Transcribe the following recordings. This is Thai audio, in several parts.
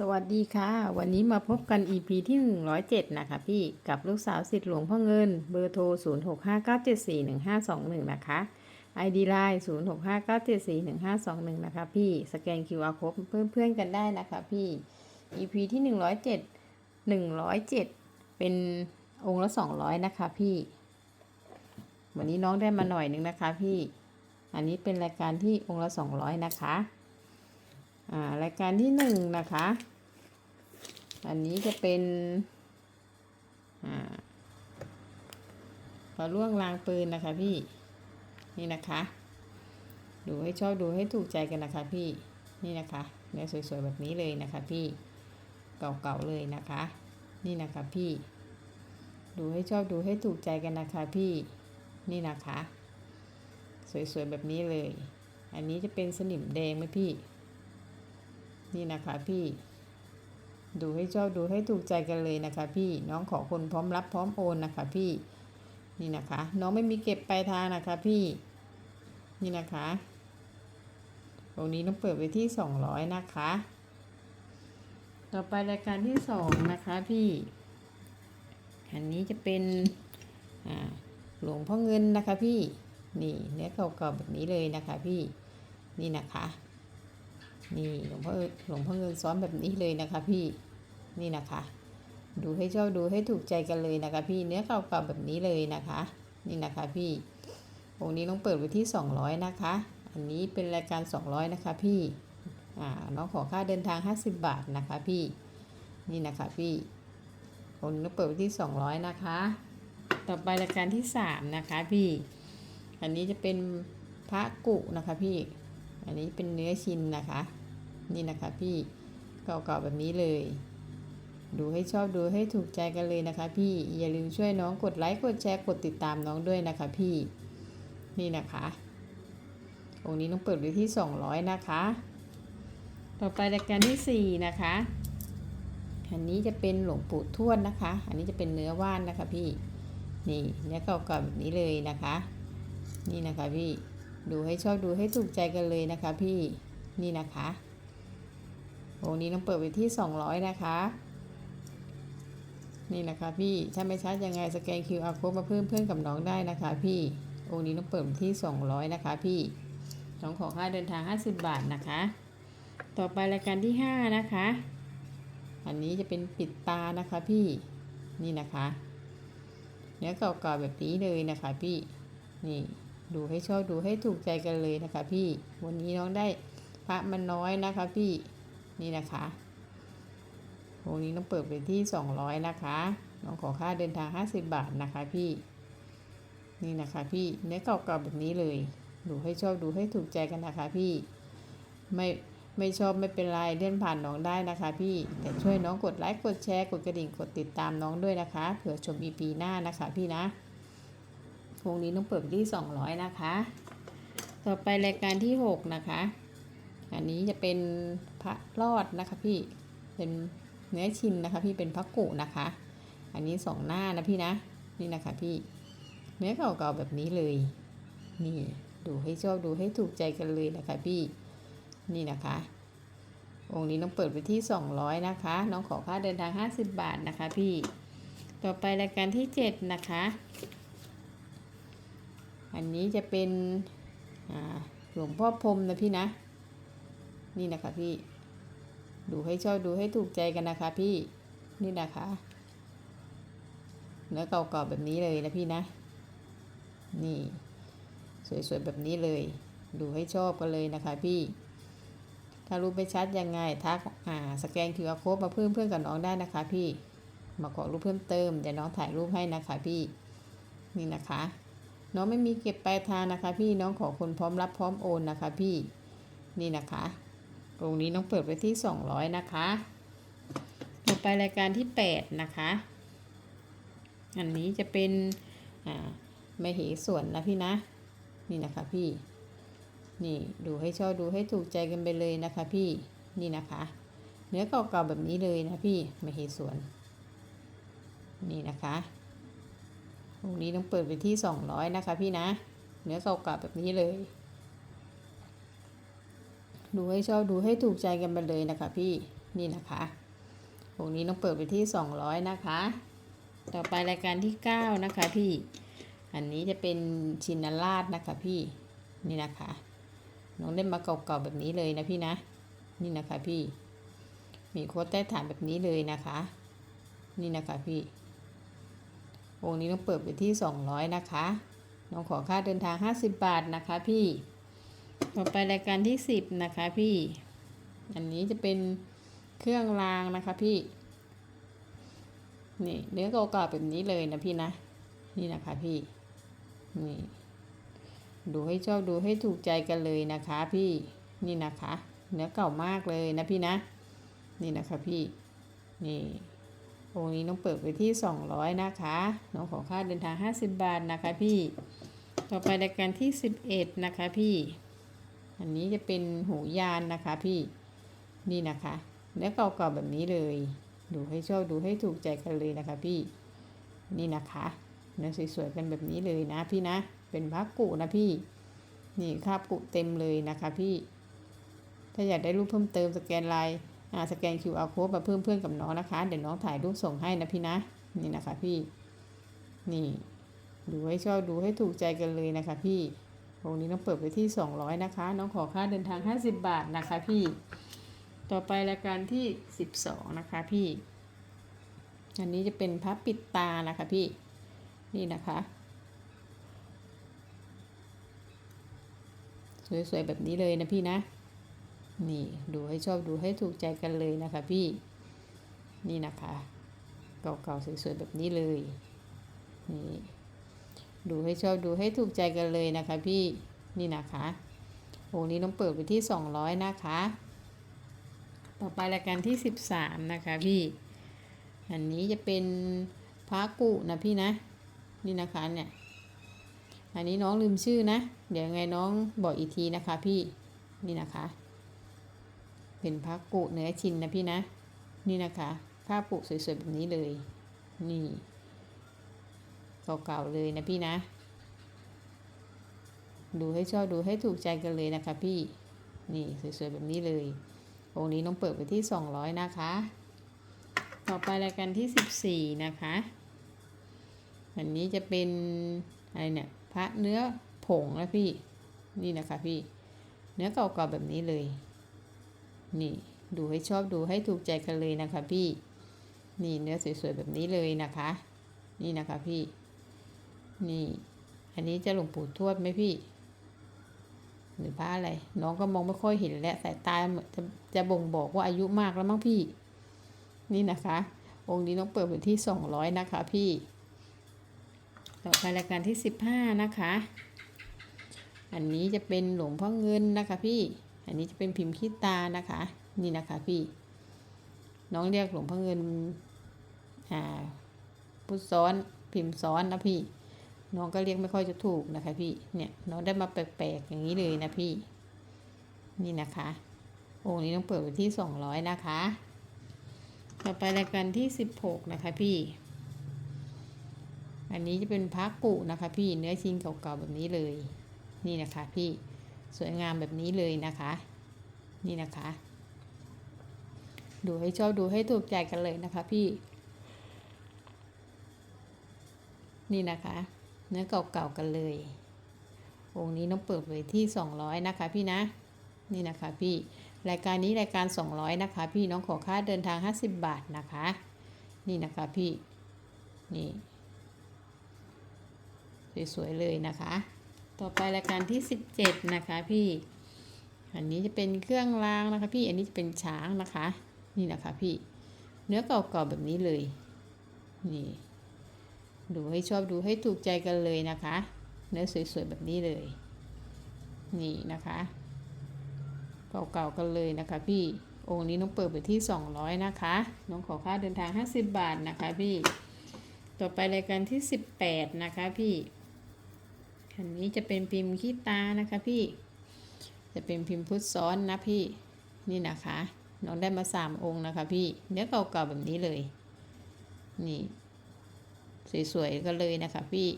สวัสดีค่ะ วันนี้มาพบกัน EP ที่ 107 นะคะพี่กับลูกสาวสิทธิ์หลวงพ่อเงิน เบอร์โทร 0659741521 นะคะ ID Line 0659741521 นะคะพี่สแกน QR Code เพื่อนเพื่อนๆกันได้นะคะพี่ EP ที่ 107 107 เป็นองค์ละ 200 นะคะพี่ วันนี้น้องได้มาหน่อยนึงนะคะพี่ อันนี้เป็นรายการที่องค์ละ 200 นะคะ อ่ารายการที่หนึ่งนะคะ อันนี้จะเป็นอ่าพอล่วงลางปืนนะคะพี่ นี่นะคะ ดูให้ชอบดูให้ถูกใจกันนะคะพี่ นี่นะคะเนื้อสวยๆแบบนี้เลยนะคะพี่ เก่าๆเลยนะคะ นี่นะคะพี่ ดูให้ชอบดูให้ถูกใจกันนะคะพี่ นี่นะคะ สวยๆแบบนี้เลย อันนี้จะเป็นสนิมแดงไหมพี่ นี่นะคะพี่ดูให้ชอบดูให้ถูกใจกันเลยนะคะ พี่น้องขอคนพร้อมรับพร้อมโอนนะคะ พี่นี่นะคะ น้องไม่มีเก็บปลายทางนะคะ พี่นี่นะคะตรงนี้ต้องเปิดไปที่สองร้อยนะคะ ต่อไปรายการที่สองนะคะพี่ อันนี้จะเป็นหลวงพ่อเงินนะคะพี่ นี่เนื้อเก่าๆแบบนี้เลยนะคะพี่ นี่นะคะ นี่หลวงพ่อหลวงพ่อเงินซ้อมแบบนี้เลยนะคะ พี่นี่นะคะ ดูให้ชอบดูให้ถูกใจกันเลยนะคะ พี่เนื้อเก่าๆแบบนี้เลยนะคะ นี่นะคะพี่องค์นี้ต้องเปิดไว้ที่ 200 นะคะ อันนี้เป็นรายการ 200 นะคะ พี่อ่าน้องขอค่าเดินทาง 50 บาทนะคะ พี่นี่นะคะพี่องค์นี้ต้องเปิดไว้ที่ 200 นะคะ ต่อไปรายการที่ 3 นะคะ พี่ อันนี้จะเป็นพระกุนะคะ พี่อันนี้เป็นเนื้อชินนะคะ นี่นะคะพี่เก่าๆแบบนี้เลย ดูให้ชอบดูให้ถูกใจกันเลยนะคะ พี่อย่าลืมช่วยน้องกดไลค์กดแชร์กดติดตามน้องด้วยนะคะ พี่นี่นะคะองค์นี้ต้องเปิดไว้ที่ 200 นะคะ ต่อไปรายการที่ 4 นะคะ อันนี้จะเป็นหลวงปู่ทวดนะคะ อันนี้จะเป็นเนื้อว่านนะคะพี่ นี่เนื้อเก่าๆแบบนี้เลยนะคะ นี่นะคะพี่ ดูให้ชอบดูให้ถูกใจกันเลยนะคะพี่ นี่นะคะ องนี้ต้องเปิดไปที่ 200 นะคะ นี่นะคะพี่ถ้าไม่ชัดยังไงสแกน QR code มาเพิ่มเพื่อนกับน้องได้นะคะ พี่องนี้ต้องเปิดไปที่ 200 นะคะ พี่น้องขอค่าเดินทาง 50 บาทนะคะ ต่อไปรายการที่ 5 นะคะ อันนี้จะเป็นปิดตานะคะพี่นี่นะคะเนื้อเก่าๆแบบนี้เลยนะคะ พี่นี่ดูให้ชอบดูให้ถูกใจกันเลยนะคะ พี่วันนี้น้องได้พระมันน้อยนะคะ พี่ นี่นะคะวงนี้ต้องเปิดไปที่ 200 นะคะน้องขอค่าเดินทาง 50 บาทนะคะพี่ นี่นะคะพี่เนื้อเก่าๆแบบนี้เลย ดูให้ชอบดูให้ถูกใจกันนะคะพี่ไม่ไม่ชอบไม่เป็นไรเลื่อนผ่านน้องได้นะคะ พี่แต่ช่วยน้องกดไลค์กดแชร์กดกระดิ่งกดติดตามน้องด้วยนะคะเผื่อชม EP หน้านะคะพี่นะวงนี้ต้องเปิดที่ 200 นะคะ ต่อไปรายการที่ 6 นะคะ อันนี้จะเป็นพระรอดนะคะพี่ เป็นเนื้อชินนะคะ พี่เป็นพระกุนะคะ อันนี้สองหน้านะพี่นะ นี่นะคะพี่ เนื้อเก่าๆแบบนี้เลย นี่ดูให้ชอบดูให้ถูกใจกันเลยนะคะพี่ นี่นะคะ องค์นี้ต้องเปิดไปที่ 200 นะคะ น้องขอค่าเดินทาง 50 บาทนะคะพี่ ต่อไปรายการที่ 7 นะคะ อันนี้จะเป็นหลวงพ่อพรมนะพี่นะ นี่นะคะพี่ ดูให้ชอบดูให้ถูกใจกันนะคะ พี่นี่นะคะเนื้อเก่าๆแบบนี้เลยนะพี่นะ นี่ สวยๆแบบนี้เลย ดูให้ชอบกันเลยนะคะพี่ถ้ารู้ไม่ชัดยังไงทักอ่าสแกน QR code มาเพิ่มเพื่อนกับน้องได้นะคะ พี่ มาขอรูปเพิ่มเติมเดี๋ยวน้องถ่ายรูปให้นะคะพี่นี่นะคะ น้องไม่มีเก็บปลายทางนะคะ พี่น้องขอคนพร้อมรับพร้อมโอนนะคะ พี่นี่นะคะ ตรงนี้น้องเปิดไปที่ 200 นะคะต่อไปรายการที่ 8 นะคะ อันนี้จะเป็นอ่าไม่เหส่วนนะพี่นะ นี่นะคะพี่ นี่ดูให้ชอบดูให้ถูกใจกันไปเลยนะคะพี่ นี่นะคะ เนื้อเก่าๆแบบนี้เลยนะพี่ไม่เหส่วน นี่นะคะตรงนี้ต้องเปิดไปที่ 200 นะคะพี่นะ เนื้อเก่าๆแบบนี้เลย ดูให้ชอบดูให้ถูกใจกันไปเลยนะคะ พี่นี่นะคะองนี้ต้องเปิดไปที่ 200 นะคะ ต่อไปรายการที่ 9 นะคะพี่ อันนี้จะเป็นชินราชนะคะพี่นี่นะคะน้องเล่นมาเก่าๆแบบนี้เลยนะพี่นะ นี่นะคะพี่ มีโค้ดใต้ฐานแบบนี้เลยนะคะ นี่นะคะพี่องนี้ต้องเปิดไปที่ 200 นะคะน้องขอค่าเดินทาง 50 บาทนะคะพี่ ต่อไปรายการที่10นะคะพี่ อันนี้จะเป็นเครื่องรางนะคะพี่ นี่เนื้อเก่าๆแบบนี้เลยนะพี่นะ นี่นะคะพี่ นี่ ดูให้ชอบดูให้ถูกใจกันเลยนะคะพี่ นี่นะคะ เนื้อเก่ามากเลยนะพี่นะ นี่นะคะพี่ นี่องค์นี้น้องเปิดไปที่ 200 นะคะ น้องขอค่าเดินทาง 50 บาทนะคะพี่ ต่อไปรายการที่ 11 นะคะพี่ อันนี้จะเป็นหูยานนะคะพี่นี่นะคะเนื้อเก่าๆแบบนี้เลย ดูให้ชอบดูให้ถูกใจกันเลยนะคะพี่นี่นะคะเนื้อสวยๆกันแบบนี้เลยนะพี่นะ เป็นพักกุนะพี่ นี่คาบกุเต็มเลยนะคะพี่ ถ้าอยากได้รูปเพิ่มเติมสแกนไลน์อ่าสแกน QR code มาเพิ่มเพื่อนกับน้องนะคะ เดี๋ยวน้องถ่ายรูปส่งให้นะพี่นะ นี่นะคะพี่ นี่ ดูให้ชอบดูให้ถูกใจกันเลยนะคะพี่ วงนี้ต้องเปิดไปที่ 200 นะคะ น้องขอค่าเดินทาง 50 บาทนะคะพี่ ต่อไปรายการที่ 12 นะคะพี่ อันนี้จะเป็นพับปิดตานะคะพี่ นี่นะคะ สวยๆแบบนี้เลยนะพี่นะ นี่ดูให้ชอบดูให้ถูกใจกันเลยนะคะพี่ นี่นะคะ เก่าๆสวยๆแบบนี้เลย นี่ ดูให้ชอบดูให้ถูกใจกันเลยนะคะพี่นี่นะคะองนี้ต้องเปิดไปที่ 200 นะคะ ต่อไปรายการที่ 13 นะคะพี่ อันนี้จะเป็นพระกุนะพี่นะ นี่นะคะเนี่ย อันนี้น้องลืมชื่อนะ เดี๋ยวไงน้องบอกอีกทีนะคะพี่ นี่นะคะ เป็นพระกุเนื้อชินนะพี่นะ นี่นะคะผ้าปุสวยๆแบบนี้เลย นี่ เก่าๆเลยนะพี่นะ ดูให้ชอบดูให้ถูกใจกันเลยนะคะพี่ นี่สวยๆแบบนี้เลย องค์นี้น้องเปิดไปที่ 200 นะคะ ต่อไปรายการที่ 14 นะคะอันนี้จะเป็นอะไรเนี่ยพระเนื้อผงนะพี่ นี่นะคะพี่ เนื้อเก่าๆแบบนี้เลย นี่ดูให้ชอบดูให้ถูกใจกันเลยนะคะพี่ นี่เนื้อสวยๆแบบนี้เลยนะคะ นี่นะคะพี่ นี่ อันนี้จะหลวงปู่ทวดไหมพี่ หรือพระอะไร น้องก็มองไม่ค่อยเห็นแล้วสายตาจะจะบ่งบอกว่าอายุมากแล้วมั้งพี่ นี่นะคะ องค์นี้น้องเปิดไปที่สองร้อยนะคะ พี่ ต่อไปรายการที่สิบห้านะคะ อันนี้จะเป็นหลวงพ่อเงินนะคะพี่ อันนี้จะเป็นพิมพ์ขี้ตานะคะ นี่นะคะพี่ น้องเรียกหลวงพ่อเงิน อ่าพุทธซ้อนพิมพ์ซ้อนนะพี่ น้องก็เรียกไม่ค่อยจะถูกนะคะพี่เนี่ยน้องได้มาแปลกๆอย่างนี้เลยนะพี่ นี่นะคะองค์นี้ต้องเปิดไปที่สองร้อยนะคะ ต่อไปรายการที่สิบหกนะคะพี่ อันนี้จะเป็นพักกุนะคะ พี่เนื้อชิ้นเก่าๆแบบนี้เลย นี่นะคะพี่สวยงามแบบนี้เลยนะคะ นี่นะคะ ดูให้ชอบดูให้ถูกใจกันเลยนะคะพี่ นี่นะคะ เนื้อเก่าๆกันเลย องค์นี้น้องเปิดไว้ที่ 200 นะคะพี่นะ นี่นะคะพี่ รายการนี้รายการ 200 นะคะ พี่น้องขอค่าเดินทาง 50 บาทนะคะ นี่นะคะพี่ นี่ สวยๆเลยนะคะ ต่อไปรายการที่ 17 นะคะพี่ อันนี้จะเป็นเครื่องรางนะคะ พี่ อันนี้จะเป็นช้างนะคะ นี่นะคะพี่ เนื้อเก่าๆแบบนี้เลย นี่ ดูให้ชอบดูให้ถูกใจกันเลยนะคะ เนื้อสวยๆแบบนี้เลย นี่นะคะเก่าๆกันเลยนะคะ พี่องค์นี้น้องเปิดไปที่ 200 นะคะ น้องขอค่าเดินทาง 50 บาทนะคะพี่ ต่อไปรายการที่ 18 นะคะพี่อันนี้จะเป็นพิมพ์ขี้ตานะคะพี่ จะเป็นพิมพ์พุทธซ้อนนะพี่ นี่นะคะ น้องได้มาสามองค์นะคะพี่ เนื้อเก่าๆแบบนี้เลย นี่ สวยๆกันเลยนะคะ พี่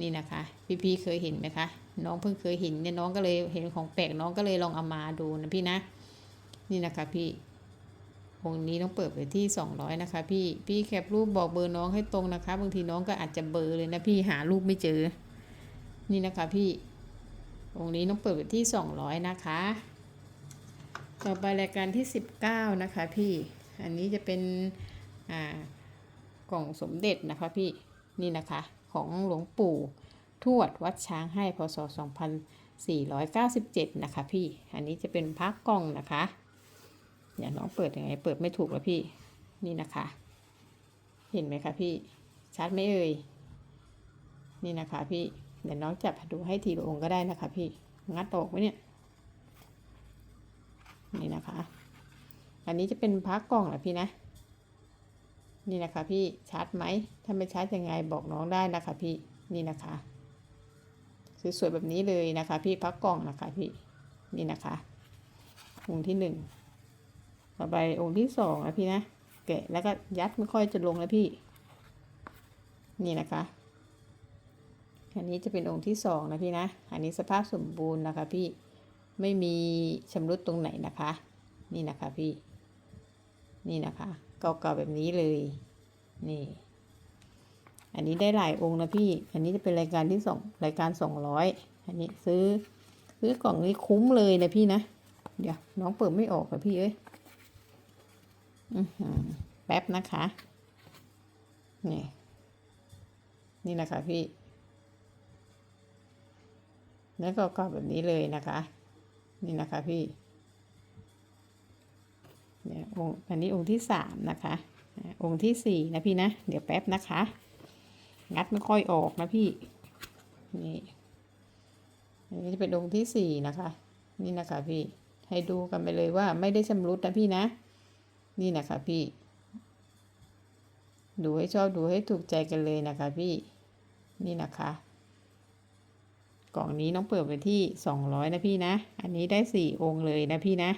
นี่นะคะ พี่ๆเคยเห็นไหมคะน้องเพิ่งเคยเห็นเนี่ยน้องก็เลยเห็นของแปลกน้องก็เลยลองเอามาดูนะพี่นะ นี่นะคะพี่องค์นี้ต้องเปิดไปที่ 200 นะคะ พี่พี่แคปรูปบอกเบอร์น้องให้ตรงนะคะ บางทีน้องก็อาจจะเบอร์เลยนะพี่หารูปไม่เจอ นี่นะคะพี่องค์นี้ต้องเปิดไปที่ 200 นะคะ ต่อไปรายการที่ 19 นะคะ พี่อันนี้จะเป็นอ่า กล่องสมเด็จนะคะพี่นี่นะคะของหลวงปู่ทวดวัดช้างให้พศ 2497 นะคะพี่ อันนี้จะเป็นพักกล่องนะคะเดี๋ยน้องเปิดยังไงเปิดไม่ถูกแล้วพี่นี่นะคะ เห็นไหมคะพี่ชัดไหมเอ่ยนี่นะคะพี่เดี๋ยวน้องจับดูให้ทีละองค์ก็ได้นะคะพี่งัดออกไว้เนี่ยนี่นะคะ อันนี้จะเป็นพักกล่องเหรอพี่นะ นี่นะคะพี่ชัดไหมถ้าไม่ชัดยังไงบอกน้องได้นะคะพี่นี่นะคะสวยๆแบบนี้เลยนะคะ พี่พักกล่องนะคะพี่นี่นะคะองค์ที่หนึ่งต่อไปองค์ที่สองนะพี่นะแกะแล้วก็ยัดไม่ค่อยจะลงแล้วพี่ นี่นะคะอันนี้จะเป็นองค์ที่สองนะพี่นะ อันนี้สภาพสมบูรณ์นะคะพี่ ไม่มีชำรุดตรงไหนนะคะ นี่นะคะพี่ นี่นะคะ เก่าๆแบบนี้เลย นี่ อันนี้ได้หลายองค์นะพี่ อันนี้จะเป็นรายการที่สองรายการสองร้อยอันนี้ซื้อซื้อกล่องนี้คุ้มเลยนะพี่นะ เดี๋ยวน้องเปิดไม่ออกค่ะพี่เอ้ยแป๊บนะคะ นี่ นี่นะคะพี่แล้วก็ก็แบบนี้เลยนะคะ นี่นะคะพี่ เนี่ยองค์อันนี้องค์ที่สามนะคะ องค์ที่สี่นะพี่นะ เดี๋ยวแป๊บนะคะ งัดไม่ค่อยออกนะพี่ นี่ อันนี้จะเป็นองค์ที่สี่นะคะ นี่นะคะพี่ ให้ดูกันไปเลยว่าไม่ได้ชำรุดนะพี่นะ นี่นะคะพี่ ดูให้ชอบดูให้ถูกใจกันเลยนะคะพี่ นี่นะคะกล่องนี้น้องเปิดไปที่สองร้อยนะพี่นะ อันนี้ได้สี่องค์เลยนะพี่นะ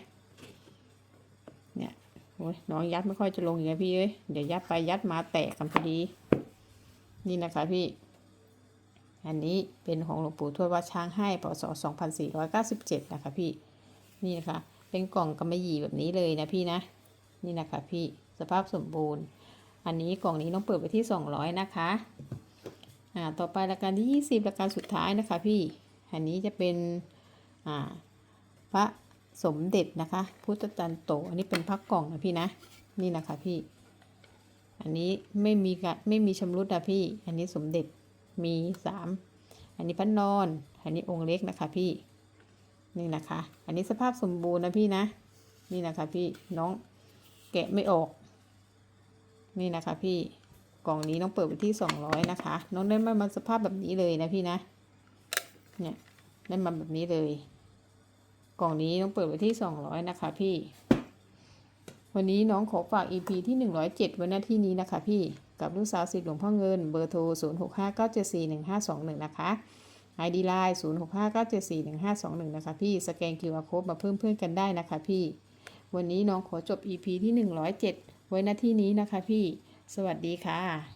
โอ้ยน้องยัดไม่ค่อยจะลงอย่างเงี้ยพี่เอ้ยเดี๋ยวยัดไปยัดมาแตกกันพอดี นี่นะคะพี่ อันนี้เป็นของหลวงปู่ทวดวัดช้างให้พศ2497 นะคะพี่ นี่นะคะ เป็นกล่องกำมะหยี่แบบนี้เลยนะพี่นะ นี่นะคะพี่ สภาพสมบูรณ์ อันนี้กล่องนี้ต้องเปิดไปที่ 200 นะคะ อ่า ต่อไปรายการที่ 20รายการสุดท้ายนะคะพี่ อันนี้จะเป็น อ่า พระ สมเด็จนะคะ พุทธจันโต อันนี้เป็นพักกล่องนะพี่นะ นี่นะคะพี่ อันนี้ไม่มีกะไม่มีชำรุดนะพี่ อันนี้สมเด็จมีสามอันนี้พระนอน อันนี้องค์เล็กนะคะพี่ นี่นะคะ อันนี้สภาพสมบูรณ์นะพี่นะ นี่นะคะพี่น้องแกะไม่ออก นี่นะคะพี่กล่องนี้น้องเปิดไปที่สองร้อยนะคะ น้องได้มามันสภาพแบบนี้เลยนะพี่นะ เนี่ยได้มาแบบนี้เลย กล่องนี้น้องเปิดไปที่สองร้อยนะคะพี่ วันนี้น้องขอฝาก EP ที่ 107ไว้หน้าที่นี้นะคะพี่ กับลูกสาวสิทธิ์หลวงพ่อเงิน เบอร์โทร 0659741521 นะคะ ID Line 0659741521 นะคะพี่ สแกน QR Code มาเพิ่มเพื่อนกันได้นะคะพี่ วันนี้น้องขอจบ EP ที่ 107 ไว้หน้าที่นี้นะคะพี่ สวัสดีค่ะ